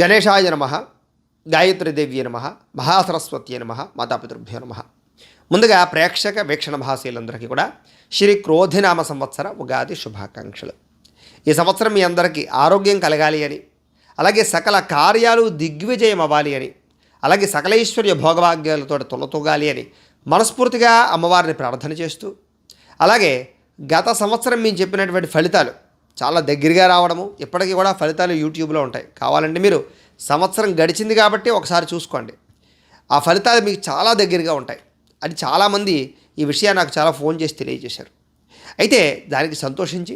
గణేశాయ నమ గాయత్రీదేవ్య నమ మహాసరస్వతి నమ మాతాపితృభ్యో నమ. ముందుగా ప్రేక్షక వీక్షణ మహాశీలందరికీ కూడా శ్రీ క్రోధినామ సంవత్సర ఉగాది శుభాకాంక్షలు. ఈ సంవత్సరం మీ అందరికీ ఆరోగ్యం కలగాలి అని అలాగే సకల కార్యాలు దిగ్విజయం అవ్వాలి అని అలాగే సకలైశ్వర్య భోగభాగ్యాలతో తొలతూగాలి అని మనస్ఫూర్తిగా అమ్మవారిని ప్రార్థన చేస్తూ అలాగే గత సంవత్సరం మేము చెప్పినటువంటి ఫలితాలు చాలా దగ్గరగా రావడము ఇప్పటికీ కూడా ఫలితాలు యూట్యూబ్లో ఉంటాయి. కావాలంటే మీరు సంవత్సరం గడిచింది కాబట్టి ఒకసారి చూసుకోండి. ఆ ఫలితాలు మీకు చాలా దగ్గరగా ఉంటాయి. అది చాలామంది ఈ విషయాన్ని నాకు చాలా ఫోన్ చేసి తెలియజేశారు. అయితే దానికి సంతోషించి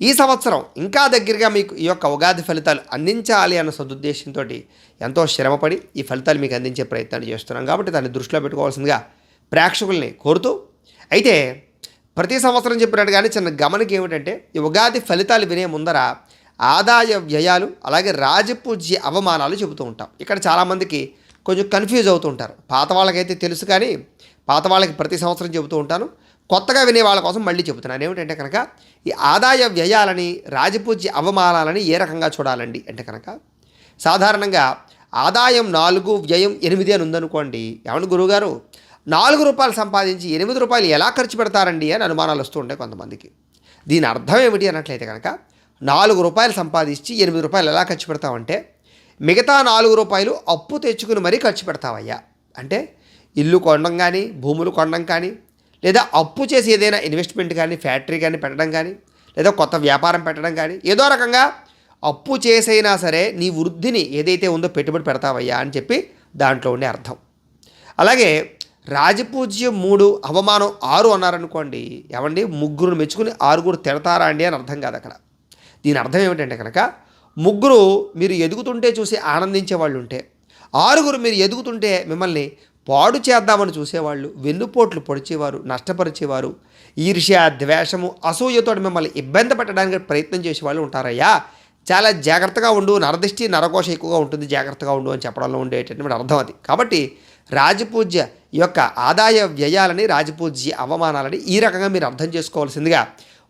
ఈ సంవత్సరం ఇంకా దగ్గరగా మీకు ఈ యొక్క ఉగాది ఫలితాలు అందించాలి అన్న సదుద్దేశంతో ఎంతో శ్రమపడి ఈ ఫలితాలు మీకు అందించే ప్రయత్నాన్ని చేస్తున్నాం కాబట్టి దాన్ని దృష్టిలో పెట్టుకోవాల్సిందిగా ప్రేక్షకుల్ని కోరుతూ అయితే ప్రతి సంవత్సరం చెప్పినట్టుగానే చిన్న గమనిక ఏమిటంటే ఈ ఉగాది ఫలితాలు వినే ముందర ఆదాయ వ్యయాలు అలాగే రాజపూజ్య అవమానాలు చెబుతూ ఉంటాం. ఇక్కడ చాలామందికి కొంచెం కన్ఫ్యూజ్ అవుతూ ఉంటారు. పాత వాళ్ళకైతే తెలుసు కానీ పాత వాళ్ళకి ప్రతి సంవత్సరం చెబుతూ ఉంటాను. కొత్తగా వినే వాళ్ళ కోసం మళ్ళీ చెబుతున్నాను. ఏమిటంటే కనుక ఈ ఆదాయ వ్యయాలని రాజపూజ్య అవమానాలని ఏ రకంగా చూడాలండి అంటే కనుక సాధారణంగా ఆదాయం నాలుగు వ్యయం ఎనిమిది అని ఉందనుకోండి. ఏమన్నా గురువుగారు? నాలుగు రూపాయలు సంపాదించి ఎనిమిది రూపాయలు ఎలా ఖర్చు పెడతారండి అని అనుమానాలు వస్తూ ఉంటాయి కొంతమందికి. దీని అర్థం ఏమిటి అన్నట్లయితే కనుక నాలుగు రూపాయలు సంపాదించి ఎనిమిది రూపాయలు ఎలా ఖర్చు పెడతావంటే మిగతా నాలుగు రూపాయలు అప్పు తెచ్చుకుని మరీ ఖర్చు పెడతావయ్యా. అంటే ఇల్లు కొనడం కానీ భూములు కొనడం కానీ లేదా అప్పు చేసి ఏదైనా ఇన్వెస్ట్మెంట్ కానీ ఫ్యాక్టరీ కానీ పెట్టడం కానీ లేదా కొత్త వ్యాపారం పెట్టడం కానీ ఏదో రకంగా అప్పు చేసైనా సరే నీ వృద్ధిని ఏదైతే ఉందో పెట్టుబడి పెడతావయ్యా అని చెప్పి దాంట్లో ఉండే అర్థం. అలాగే రాజపూజ్యం మూడు అవమానం ఆరు అన్నారనుకోండి ఏమండి? ముగ్గురు మెచ్చుకుని ఆరుగురు తిడతారా అండి అని అర్థం కాదు అక్కడ. దీని అర్థం ఏమిటంటే కనుక ముగ్గురు మీరు ఎదుగుతుంటే చూసి ఆనందించే వాళ్ళు ఉంటే ఆరుగురు మీరు ఎదుగుతుంటే మిమ్మల్ని పాడు చేద్దామని చూసేవాళ్ళు వెన్నుపోట్లు పొడిచేవారు నష్టపరిచేవారు ఈర్ష్య ద్వేషము అసూయతో మిమ్మల్ని ఇబ్బంది పెట్టడానికి ప్రయత్నం చేసేవాళ్ళు ఉంటారయ్యా. చాలా జాగ్రత్తగా ఉండు నరదృష్టి నరకోశ ఎక్కువగా ఉంటుంది జాగ్రత్తగా ఉండు అని చెప్పడంలో ఉండేటటువంటి అర్థం అది. కాబట్టి రాజపూజ్య యొక్క ఆదాయ వ్యయాలని రాజపూజ్య అవమానాలని ఈ రకంగా మీరు అర్థం చేసుకోవాల్సిందిగా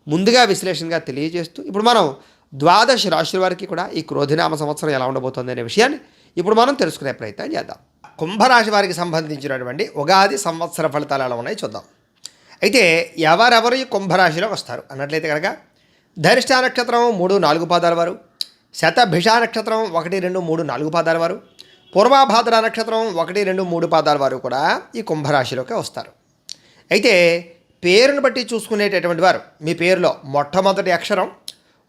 ముందుగా విశ్లేషణగా తెలియజేస్తూ ఇప్పుడు మనం ద్వాదశ రాశుల వారికి కూడా ఈ క్రోధినామ సంవత్సరం ఎలా ఉండబోతుంది అనే విషయాన్ని ఇప్పుడు మనం తెలుసుకునే ప్రయత్నం చేద్దాం. కుంభరాశి వారికి సంబంధించినటువంటి ఉగాది సంవత్సర ఫలితాలు ఎలా ఉన్నాయో చూద్దాం. అయితే ఎవరెవరు ఈ కుంభరాశిలోకి వస్తారు అన్నట్లయితే కనుక ధరిష్ట నక్షత్రం మూడు నాలుగు పాదాల వారు శతభిష నక్షత్రం ఒకటి రెండు మూడు నాలుగు పాదాల వారు పూర్వాభాద్ర నక్షత్రం ఒకటి రెండు మూడు పాదాల వారు కూడా ఈ కుంభరాశిలోకి వస్తారు. అయితే పేరును బట్టి చూసుకునేటటువంటి వారు మీ పేరులో మొట్టమొదటి అక్షరం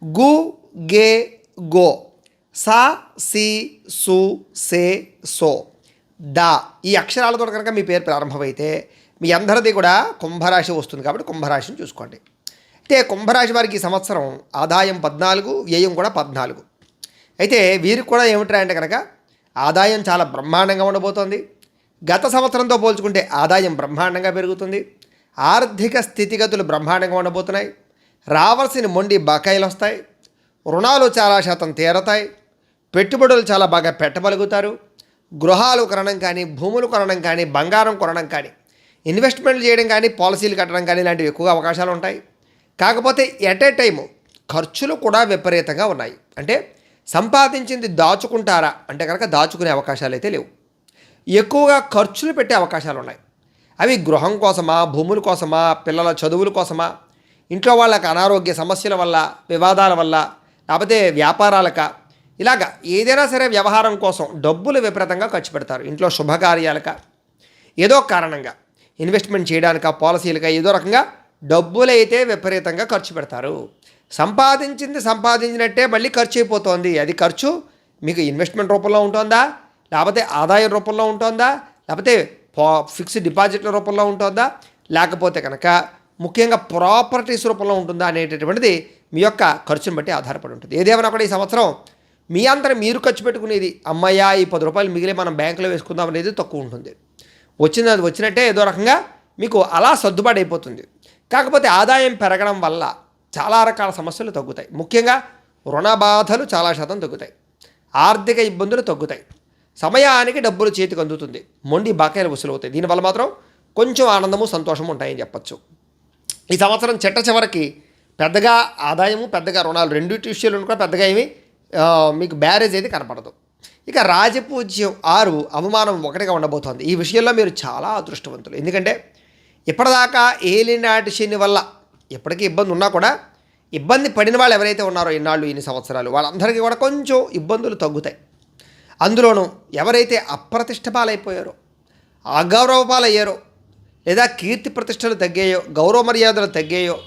గు గే గో సా సి సు సే సో. దా. ఈ అక్షరాలతో కనుక మీ పేరు ప్రారంభమైతే మీ అందరిది కూడా కుంభరాశి వస్తుంది కాబట్టి కుంభరాశిని చూసుకోండి. అయితే కుంభరాశి వారికి ఈ సంవత్సరం ఆదాయం పద్నాలుగు వ్యయం కూడా పద్నాలుగు. అయితే వీరికి కూడా ఏమిట్రా అంటే కనుక ఆదాయం చాలా బ్రహ్మాండంగా ఉండబోతోంది. గత సంవత్సరంతో పోల్చుకుంటే ఆదాయం బ్రహ్మాండంగా పెరుగుతుంది. ఆర్థిక స్థితిగతులు బ్రహ్మాండంగా ఉండబోతున్నాయి. రావాల్సిన మొండి బకాయిలు వస్తాయి. రుణాలు చాలా శాతం తీరతాయి. పెట్టుబడులు చాలా బాగా పెట్టగలుగుతారు గృహాలు కొనడం కానీ భూములు కొనడం కానీ బంగారం కొనడం కానీ ఇన్వెస్ట్మెంట్లు చేయడం కానీ పాలసీలు కట్టడం కానీ ఇలాంటివి ఎక్కువగా అవకాశాలు ఉంటాయి. కాకపోతే ఎట్ ఏ టైము ఖర్చులు కూడా విపరీతంగా ఉన్నాయి. అంటే సంపాదించింది దాచుకుంటారా? అంటే కనుక దాచుకునే అవకాశాలు అయితే లేవు. ఎక్కువగా ఖర్చులు పెట్టే అవకాశాలు ఉన్నాయి. అవి గృహం కోసమా భూముల కోసమా పిల్లల చదువుల కోసమా? ఇంట్లో వాళ్ళకి అనారోగ్య సమస్యల వల్ల వివాదాల వల్ల లేకపోతే వ్యాపారాలక? ఇలాగ ఏదైనా సరే వ్యవహారం కోసం డబ్బులు విపరీతంగా ఖర్చు పెడతారు. ఇంట్లో శుభకార్యాలక? ఏదో కారణంగా. ఇన్వెస్ట్మెంట్ చేయడానిక పాలసీలక ఏదో రకంగా డబ్బులైతే విపరీతంగా ఖర్చు పెడతారు. సంపాదించింది సంపాదించినట్టే మళ్ళీ ఖర్చు అయిపోతుంది. అది ఖర్చు మీకు ఇన్వెస్ట్మెంట్ రూపంలో ఉంటుందా? లేకపోతే ఆదాయం రూపంలో ఉంటుందా? లేకపోతే పా ఫిక్స్డ్ డిపాజిట్ల రూపంలో ఉంటుందా? లేకపోతే కనుక ముఖ్యంగా ప్రాపర్టీస్ రూపంలో ఉంటుందా అనేటటువంటిది మీ యొక్క ఖర్చును బట్టి ఆధారపడి ఉంటుంది. ఏదేమైనా కూడా ఈ సంవత్సరం మీ అంతా మీరు ఖర్చు పెట్టుకునేది అమ్మయ్య ఈ పది రూపాయలు మిగిలి మనం బ్యాంకులో వేసుకుందాం అనేది తక్కువ ఉంటుంది. వచ్చింది అది వచ్చినట్టే ఏదో రకంగా మీకు అలా సర్దుబాటు అయిపోతుంది. కాకపోతే ఆదాయం పెరగడం వల్ల చాలా రకాల సమస్యలు తగ్గుతాయి. ముఖ్యంగా రుణ బాధలు చాలా శాతం తగ్గుతాయి. ఆర్థిక ఇబ్బందులు తగ్గుతాయి. సమయానికి డబ్బులు చేతికి అందుతుంది. మొండి బకాయిలు వసూలవుతాయి. దీనివల్ల మాత్రం కొంచెం ఆనందము సంతోషము ఉంటాయని చెప్పచ్చు. ఈ సంవత్సరం చెట్ట చివరికి పెద్దగా ఆదాయము పెద్దగా రుణాలు రెండు విషయాలు కూడా పెద్దగా ఏమి మీకు బ్యారేజ్ అయితే కనపడదు. ఇక రాజపూజ్యం ఆరు అవమానం ఒకటిగా ఉండబోతోంది. ఈ విషయంలో మీరు చాలా అదృష్టవంతులు. ఎందుకంటే ఇప్పటిదాకా ఏలినాటి శని వల్ల ఎప్పటికీ ఇబ్బంది ఉన్నా కూడా ఇబ్బంది పడిన వాళ్ళు ఎవరైతే ఉన్నారో ఇన్నాళ్ళు ఇన్ని సంవత్సరాలు వాళ్ళందరికీ కూడా కొంచెం ఇబ్బందులు తగ్గుతాయి. అందులోనూ ఎవరైతే అప్రతిష్ట పాలైపోయారో అగౌరవ పాలయ్యారో లేదా కీర్తి ప్రతిష్టలు తగ్గాయో గౌరవ మర్యాదలు తగ్గాయో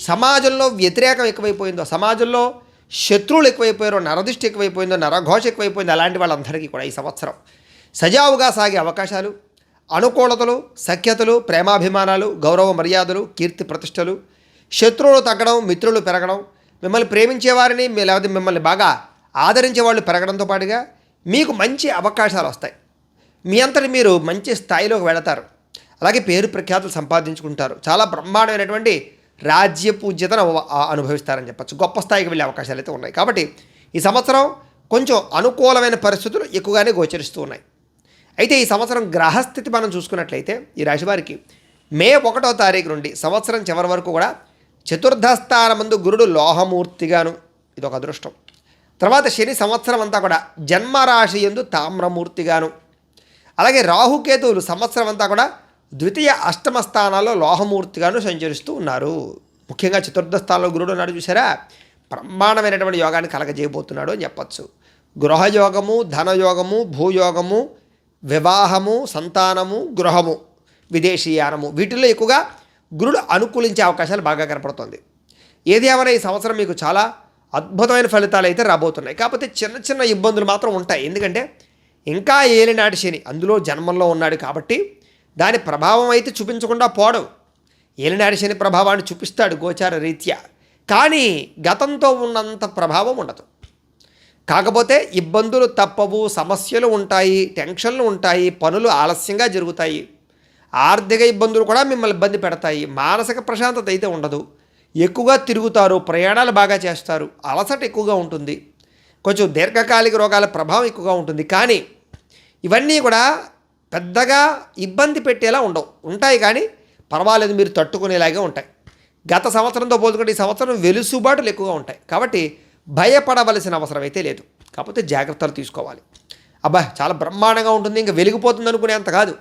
సమాజంలో వ్యతిరేకం ఎక్కువైపోయిందో సమాజంలో శత్రువులు ఎక్కువైపోయారో నరదిష్టి ఎక్కువైపోయిందో నరఘోష ఎక్కువైపోయిందో అలాంటి వాళ్ళందరికీ కూడా ఈ సంవత్సరం సజావుగా సాగే అవకాశాలు అనుకూలతలు సఖ్యతలు ప్రేమాభిమానాలు గౌరవ మర్యాదలు కీర్తి ప్రతిష్టలు శత్రువులు తగ్గడం మిత్రులు పెరగడం మిమ్మల్ని ప్రేమించేవారిని మీ- లేకపోతే మిమ్మల్ని బాగా ఆదరించే వాళ్ళు పెరగడంతో పాటుగా మీకు మంచి అవకాశాలు వస్తాయి. మీ అంతటి మీరు మంచి స్థాయిలోకి వెళతారు. అలాగే పేరు ప్రఖ్యాతులు సంపాదించుకుంటారు. చాలా బ్రహ్మాండమైనటువంటి రాజ్య పూజ్యతను అనుభవిస్తారని చెప్పచ్చు. గొప్ప స్థాయికి వెళ్ళే అవకాశాలు అయితే ఉన్నాయి. కాబట్టి ఈ సంవత్సరం కొంచెం అనుకూలమైన పరిస్థితులు ఎక్కువగానే గోచరిస్తూ ఉన్నాయి. అయితే ఈ సంవత్సరం గ్రహస్థితి మనం చూసుకున్నట్లయితే ఈ రాశివారికి మే ఒకటో తారీఖు నుండి సంవత్సరం చివరి వరకు కూడా చతుర్థ స్థానమందు గురుడు లోహమూర్తిగాను ఇది ఒక అదృష్టం. తర్వాత శని సంవత్సరం అంతా కూడా జన్మరాశి ఎందు తామ్రమూర్తిగాను. అలాగే రాహుకేతువులు సంవత్సరం అంతా కూడా ద్వితీయ అష్టమ స్థానాల్లో లోహమూర్తిగాను సంచరిస్తూ ఉన్నారు. ముఖ్యంగా చతుర్థ స్థానంలో గురుడు ఉన్నాడు చూసారా బ్రహ్మాండమైనటువంటి యోగాన్ని కలగజేయబోతున్నాడు అని చెప్పచ్చు. గృహయోగము ధనయోగము భూయోగము వివాహము సంతానము గృహము విదేశీయానము వీటిల్లో ఎక్కువగా గురుడు అనుకూలించే అవకాశాలు బాగా కనపడుతుంది. ఏది ఏమైనా ఈ సంవత్సరం మీకు చాలా అద్భుతమైన ఫలితాలు అయితే రాబోతున్నాయి. కాకపోతే చిన్న చిన్న ఇబ్బందులు మాత్రం ఉంటాయి. ఎందుకంటే ఇంకా ఏలినాటి శని అందులో జన్మంలో ఉన్నాడు కాబట్టి దాని ప్రభావం అయితే చూపించకుండా పోవడం ఏలినాటి శని ప్రభావాన్ని చూపిస్తాడు గోచార రీత్యా. కానీ గతంతో ఉన్నంత ప్రభావం ఉండదు. కాకపోతే ఇబ్బందులు తప్పవు సమస్యలు ఉంటాయి టెన్షన్లు ఉంటాయి పనులు ఆలస్యంగా జరుగుతాయి. ఆర్థిక ఇబ్బందులు కూడా మిమ్మల్ని ఇబ్బంది పెడతాయి. మానసిక ప్రశాంతత అయితే ఉండదు. ఎక్కువగా తిరుగుతారు ప్రయాణాలు బాగా చేస్తారు. అలసట ఎక్కువగా ఉంటుంది. కొంచెం దీర్ఘకాలిక రోగాల ప్రభావం ఎక్కువగా ఉంటుంది. కానీ ఇవన్నీ కూడా పెద్దగా ఇబ్బంది పెట్టేలా ఉండవు. ఉంటాయి కానీ పర్వాలేదు మీరు తట్టుకునేలాగే ఉంటాయి. గత సంవత్సరంతో పోల్చుకుంటే ఈ సంవత్సరం వెలుసుబాటులు ఎక్కువగా ఉంటాయి. కాబట్టి భయపడవలసిన అవసరం అయితే లేదు. కాకపోతే జాగ్రత్తలు తీసుకోవాలి. అబ్బా చాలా బ్రహ్మాండంగా ఉంటుంది. ఇంకా వెలిగిపోతుంది అనుకునేంత కాదు.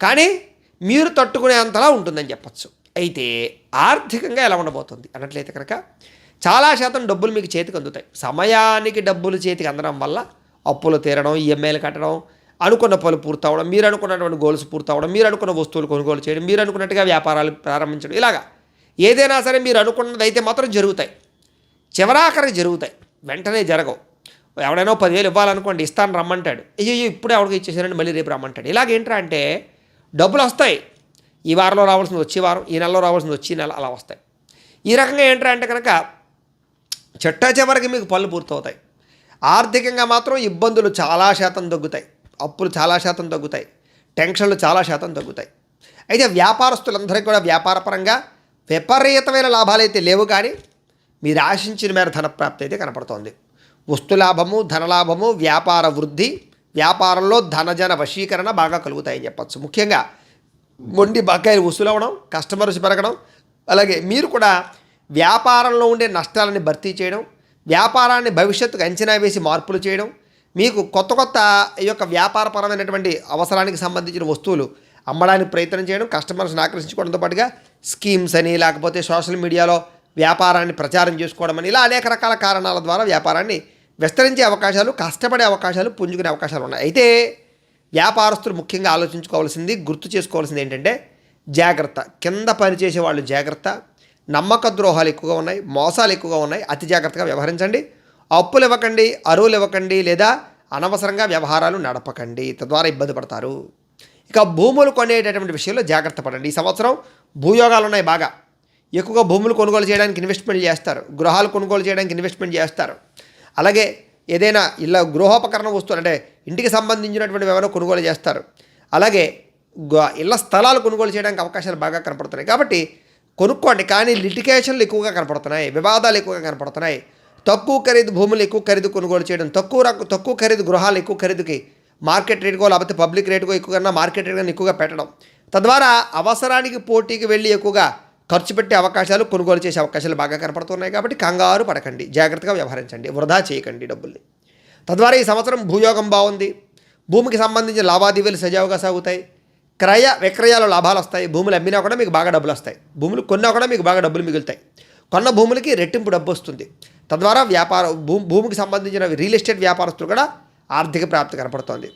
కానీ మీరు తట్టుకునే అంతలా ఉంటుందని చెప్పచ్చు. అయితే ఆర్థికంగా ఎలా ఉండబోతుంది? అన్నట్లయితే కనుక చాలా శాతం డబ్బులు మీకు చేతికి అందుతాయి. సమయానికి డబ్బులు చేతికి అందడం వల్ల అప్పులు తీరడం ఈఎంఐలు కట్టడం అనుకున్న పనులు పూర్తవడం మీరు అనుకున్నటువంటి గోల్స్ పూర్తవడం మీరు అనుకున్న వస్తువులు కొనుగోలు చేయడం మీరు అనుకున్నట్టుగా వ్యాపారాలు ప్రారంభించడం ఇలాగా ఏదైనా సరే మీరు అనుకున్నది అయితే మాత్రం జరుగుతాయి. చివరాఖరి జరుగుతాయి. వెంటనే జరగవు. ఎవడైనా పదివేలు ఇవ్వాలనుకోండి ఇస్తాను రమ్మంటాడు. అయ్యో ఇప్పుడే ఎవరికి ఇచ్చేసారని మళ్ళీ రేపు రమ్మంటాడు. ఇలాగేంట్రా అంటే డబ్బులు వస్తాయి. ఈ వారంలో రావాల్సింది వచ్చే వారం ఈ నెలలో రావాల్సింది వచ్చే నెల అలా వస్తాయి. ఈ రకంగా ఏంటంటే అంటే కనుక చెట్ట చివరికి మీకు పనులు పూర్తవుతాయి. ఆర్థికంగా మాత్రం ఇబ్బందులు చాలా శాతం తగ్గుతాయి. అప్పులు చాలా శాతం తగ్గుతాయి. టెన్షన్లు చాలా శాతం తగ్గుతాయి. అయితే వ్యాపారస్తులందరికీ కూడా వ్యాపారపరంగా విపరీతమైన లాభాలైతే లేవు కానీ మీరు ఆశించిన మేర ధనప్రాప్తి అయితే కనపడుతోంది. వస్తులాభము ధనలాభము వ్యాపార వృద్ధి వ్యాపారంలో ధనజన వశీకరణ బాగా కలుగుతాయని చెప్పచ్చు. ముఖ్యంగా మొండి బకాయిలు వసూలవడం కస్టమర్స్ పెరగడం అలాగే మీరు కూడా వ్యాపారంలో ఉండే నష్టాలని భర్తీ చేయడం వ్యాపారాన్ని భవిష్యత్తుకు అంచనా వేసి మార్పులు చేయడం మీకు కొత్త కొత్త ఈ యొక్క వ్యాపారపరమైనటువంటి అవసరానికి సంబంధించిన వస్తువులు అమ్మడానికి ప్రయత్నం చేయడం కస్టమర్స్ని ఆకర్షించుకోవడంతో పాటుగా స్కీమ్స్ అని లేకపోతే సోషల్ మీడియాలో వ్యాపారాన్ని ప్రచారం చేసుకోవడం అని ఇలా అనేక రకాల కారణాల ద్వారా వ్యాపారాన్ని విస్తరించే అవకాశాలు కష్టపడే అవకాశాలు పుంజుకునే అవకాశాలు ఉన్నాయి. అయితే వ్యాపారస్తులు ముఖ్యంగా ఆలోచించుకోవాల్సింది గుర్తు చేసుకోవాల్సింది ఏంటంటే జాగ్రత్త. కింద పనిచేసే వాళ్ళు జాగ్రత్త. నమ్మక ద్రోహాలు ఎక్కువగా ఉన్నాయి మోసాలు ఎక్కువగా ఉన్నాయి. అతి జాగ్రత్తగా వ్యవహరించండి. అప్పులు ఇవ్వకండి అరువులు ఇవ్వకండి లేదా అనవసరంగా వ్యవహారాలు నడపకండి. తద్వారా ఇబ్బంది పడతారు. ఇక భూములు కొనేటటువంటి విషయంలో జాగ్రత్త పడండి. ఈ సంవత్సరం భూయోగాలు ఉన్నాయి బాగా. ఎక్కువగా భూములు కొనుగోలు చేయడానికి ఇన్వెస్ట్మెంట్ చేస్తారు. గృహాలు కొనుగోలు చేయడానికి ఇన్వెస్ట్మెంట్ చేస్తారు. అలాగే ఏదైనా ఇళ్ళ గృహోపకరణ వస్తువులు అంటే ఇంటికి సంబంధించినటువంటి ఏమైనా కొనుగోలు చేస్తారు. అలాగే ఇళ్ళ స్థలాలు కొనుగోలు చేయడానికి అవకాశాలు బాగా కనపడుతున్నాయి. కాబట్టి కొనుక్కోండి. కానీ లిటికేషన్లు ఎక్కువగా కనపడుతున్నాయి. వివాదాలు ఎక్కువగా కనపడుతున్నాయి. తక్కువ ఖరీదు భూములు ఎక్కువ ఖరీదు కొనుగోలు చేయడం తక్కువ రక తక్కువ ఖరీదు గృహాలు ఎక్కువ ఖరీదుకి మార్కెట్ రేటుకో లేకపోతే పబ్లిక్ రేటుకో ఎక్కువగా మార్కెట్ రేట్ కన్నా ఎక్కువగా పెట్టడం. తద్వారా అవసరానికి పోటీకి వెళ్ళి ఎక్కువగా ఖర్చు పెట్టే అవకాశాలు కొనుగోలు చేసే అవకాశాలు బాగా కనపడుతున్నాయి కాబట్టి కంగారు పడకండి. జాగ్రత్తగా వ్యవహరించండి. వృధా చేయకండి డబ్బుల్ని. తద్వారా ఈ సంవత్సరం భూయోగం బాగుంది. భూమికి సంబంధించిన లావాదేవీలు సజావుగా సాగుతాయి. క్రయ విక్రయాలు లాభాలు వస్తాయి. భూములు అమ్మినా కూడా మీకు బాగా డబ్బులు వస్తాయి. భూములు కొన్నా కూడా మీకు బాగా డబ్బులు మిగులుతాయి. కొన్న భూములకి రెట్టింపు డబ్బు వస్తుంది. తద్వారా వ్యాపార భూమికి సంబంధించిన రియల్ ఎస్టేట్ వ్యాపారస్తులు కూడా ఆర్థిక ప్రాప్తి కనపడుతోంది.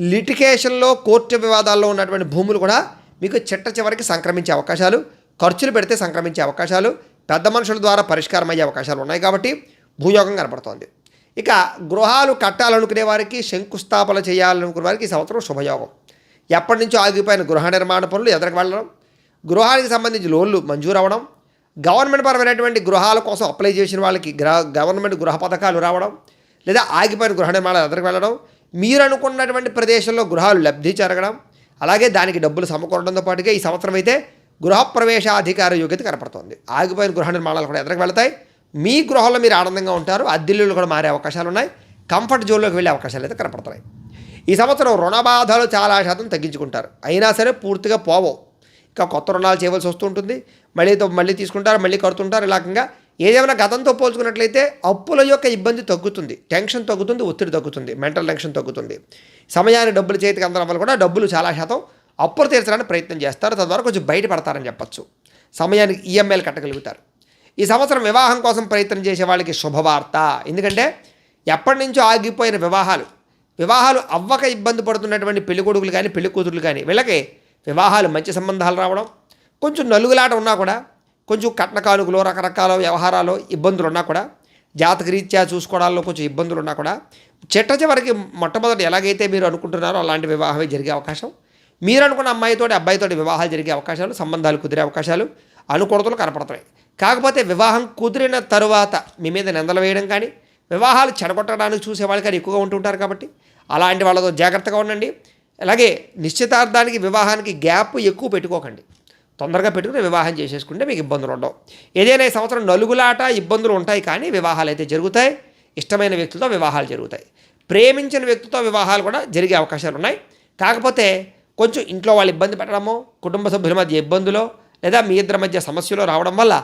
లిటికేషన్లో కోర్టు వివాదాల్లో ఉన్నటువంటి భూములు కూడా మీకు చిట్ట చివరికి సంక్రమించే అవకాశాలు ఖర్చులు పెడితే సంక్రమించే అవకాశాలు పెద్ద మనుషుల ద్వారా పరిష్కారం అయ్యే అవకాశాలు ఉన్నాయి కాబట్టి భూయోగం కనపడుతోంది. ఇక గృహాలు కట్టాలనుకునే వారికి శంకుస్థాపన చేయాలనుకునే వారికి ఈ సంవత్సరం శుభయోగం. ఎప్పటి నుంచో ఆగిపోయిన గృహ నిర్మాణ పనులు ఎదురుకు వెళ్ళడం గృహానికి సంబంధించి లోన్లు మంజూరు అవ్వడం గవర్నమెంట్ పరమైనటువంటి గృహాల కోసం అప్లై చేసిన వాళ్ళకి గ్రహ గవర్నమెంట్ గృహ పథకాలు రావడం లేదా ఆగిపోయిన గృహ నిర్మాణాలు ఎదురుకు వెళ్ళడం మీరు అనుకున్నటువంటి ప్రదేశంలో గృహాలు లబ్ధి జరగడం అలాగే దానికి డబ్బులు సమకూరడంతో పాటుగా ఈ సంవత్సరం అయితే గృహప్రవేశాధికార యోగ్యత కనపడుతుంది. ఆగిపోయిన గృహ నిర్మాణాలు కూడా ఎదురకు వెళ్తాయి. మీ గృహంలో మీరు ఆనందంగా ఉంటారు. అద్దెల్లు కూడా మారే అవకాశాలు ఉన్నాయి. కంఫర్ట్ జోన్లోకి వెళ్ళే అవకాశాలు అయితే కనపడుతున్నాయి. ఈ సంవత్సరం రుణ బాధలు చాలా శాతం తగ్గించుకుంటారు. అయినా సరే పూర్తిగా పోవు. ఇంకా కొత్త రుణాలు చేయవలసి వస్తుంటుంది మళ్ళీ తో- మళ్ళీ తీసుకుంటారు మళ్ళీ కడుతుంటారు. ఇలాగంగా ఏదేమైనా గతంతో పోల్చుకున్నట్లయితే అప్పుల యొక్క ఇబ్బంది తగ్గుతుంది. టెన్షన్ తగ్గుతుంది ఒత్తిడి తగ్గుతుంది మెంటల్ టెన్షన్ తగ్గుతుంది. సమయానికి డబ్బులు చేతికి అందడం వల్ల కూడా డబ్బులు చాలా శాతం అప్పులు తీర్చడానికి ప్రయత్నం చేస్తారు. తద్వారా కొంచెం బయటపడతారని చెప్పచ్చు. సమయానికి ఈఎంఐలు కట్టగలుగుతారు. ఈ సంవత్సరం వివాహం కోసం ప్రయత్నం చేసే వాళ్ళకి శుభవార్త. ఎందుకంటే ఎప్పటి నుంచో ఆగిపోయిన వివాహాలు వివాహాలు అవ్వక ఇబ్బంది పడుతున్నటువంటి పెళ్ళి కొడుకులు కానీ పెళ్ళి కూతురులు కానీ వీళ్ళకి వివాహాలు మంచి సంబంధాలు రావడం కొంచెం నలుగులాట ఉన్నా కూడా కొంచెం కట్న రకరకాల వ్యవహారాలు ఇబ్బందులు ఉన్నా కూడా జాతకరీత్యా చూసుకోవడాల్లో కొంచెం ఇబ్బందులు ఉన్నా కూడా చిట్ట చివరికి మొట్టమొదటి ఎలాగైతే మీరు అనుకుంటున్నారో అలాంటి వివాహమే జరిగే అవకాశం. మీరు అనుకున్న అమ్మాయితోటి అబ్బాయితోటి వివాహాలు జరిగే అవకాశాలు సంబంధాలు కుదిరే అవకాశాలు అనుకూలతలు కనపడుతున్నాయి కాకపోతే వివాహం కుదిరిన తరువాత మీ మీద నిందలు వేయడం కానీ వివాహాలు చెడగొట్టడానికి చూసే వాళ్ళు కానీ ఎక్కువగా ఉంటుంటారు కాబట్టి అలాంటి వాళ్ళతో జాగ్రత్తగా ఉండండి. అలాగే నిశ్చితార్థానికి వివాహానికి గ్యాప్ ఎక్కువ పెట్టుకోకండి. తొందరగా పెట్టుకుని వివాహం చేసేసుకుంటే మీకు ఇబ్బందులు ఉండవు. ఏదైనా ఈ సంవత్సరం నలుగులాట ఇబ్బందులు ఉంటాయి కానీ వివాహాలు అయితే జరుగుతాయి. ఇష్టమైన వ్యక్తులతో వివాహాలు జరుగుతాయి. ప్రేమించిన వ్యక్తితో వివాహాలు కూడా జరిగే అవకాశాలు ఉన్నాయి. కాకపోతే కొంచెం ఇంట్లో వాళ్ళు ఇబ్బంది పెట్టడము కుటుంబ సభ్యుల మధ్య ఇబ్బందులో లేదా మీ ఇద్దరి మధ్య సమస్యలు రావడం వల్ల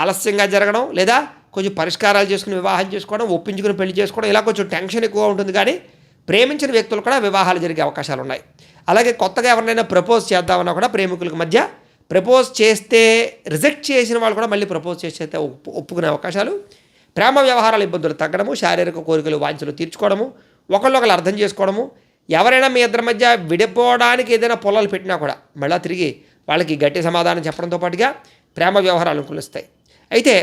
ఆలస్యంగా జరగడం లేదా కొంచెం పరిష్కారాలు చేసుకుని వివాహం చేసుకోవడం ఒప్పించుకుని పెళ్ళి చేసుకోవడం ఇలా కొంచెం టెన్షన్ ఎక్కువ ఉంటుంది. కానీ ప్రేమించిన వ్యక్తులు కూడా వివాహాలు జరిగే అవకాశాలు ఉన్నాయి. అలాగే కొత్తగా ఎవరినైనా ప్రపోజ్ చేద్దామన్నా కూడా ప్రేమికుల మధ్య ప్రపోజ్ చేస్తే రిజెక్ట్ చేసిన వాళ్ళు కూడా మళ్ళీ ప్రపోజ్ చేస్తే ఒప్పు ఒప్పుకునే అవకాశాలు. ప్రేమ వ్యవహారాల ఇబ్బందులు తగ్గడము శారీరక కోరికలు వాంఛలు తీర్చుకోవడము ఒకళ్ళొకరు అర్థం చేసుకోవడము ఎవరైనా మీ ఇద్దరి మధ్య విడిపోవడానికి ఏదైనా పొలాలు పెట్టినా కూడా మళ్ళీ తిరిగి వాళ్ళకి గట్టి సమాధానం చెప్పడంతో పాటుగా ప్రేమ వ్యవహారాలు అనుకూలిస్తాయి. అయితే